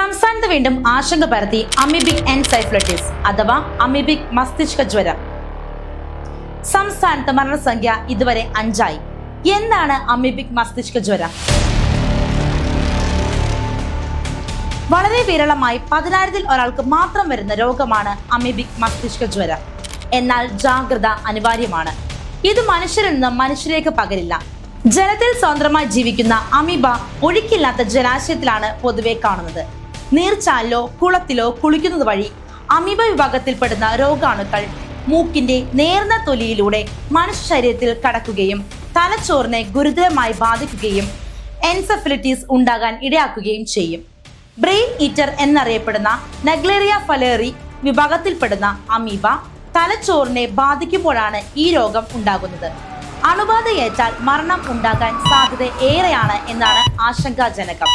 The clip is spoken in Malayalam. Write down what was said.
സംസ്ഥാനത്ത് വീണ്ടും ആശങ്ക പരത്തി അമിബിക് എൻസൈഫ്ലറ്റിസ് അഥവാ അമിബിക് മസ്തിഷ്ക ജ്വരം. സംസ്ഥാനത്ത് മരണസംഖ്യ ഇതുവരെ അഞ്ചായി. എന്താണ് അമിബിക് മസ്തിഷ്ക ജ്വരം? വളരെ വിരളമായി പതിനായിരത്തിൽ ഒരാൾക്ക് മാത്രം വരുന്ന രോഗമാണ് അമിബിക് മസ്തിഷ്ക ജ്വരം. എന്നാൽ ജാഗ്രത അനിവാര്യമാണ്. ഇത് മനുഷ്യരിൽ നിന്ന് മനുഷ്യരേക്ക് പകരില്ല. ജലത്തിൽ സ്വതന്ത്രമായി ജീവിക്കുന്ന അമിബ ഒഴുക്കില്ലാത്ത ജലാശയത്തിലാണ് പൊതുവെ കാണുന്നത്. നീർച്ചാലിലോ കുളത്തിലോ കുളിക്കുന്നത് വഴി അമീബ വിഭാഗത്തിൽപ്പെടുന്ന രോഗാണുക്കൾ മൂക്കിന്റെ നേർന്ന തൊലിയിലൂടെ മനുഷ്യ ശരീരത്തിൽ കടക്കുകയും തലച്ചോറിനെ ഗുരുതരമായി ബാധിക്കുകയും എൻസഫിലിറ്റീസ് ഉണ്ടാകാൻ ഇടയാക്കുകയും ചെയ്യും. ബ്രെയിൻ ഈറ്റർ എന്നറിയപ്പെടുന്ന നഗ്ലേറിയ ഫലേറി വിഭാഗത്തിൽപ്പെടുന്ന അമീബ തലച്ചോറിനെ ബാധിക്കുമ്പോഴാണ് ഈ രോഗം ഉണ്ടാകുന്നത്. അണുബാധയേറ്റാൽ മരണം ഉണ്ടാകാൻ സാധ്യത ഏറെയാണ് എന്നാണ് ആശങ്കാജനകം.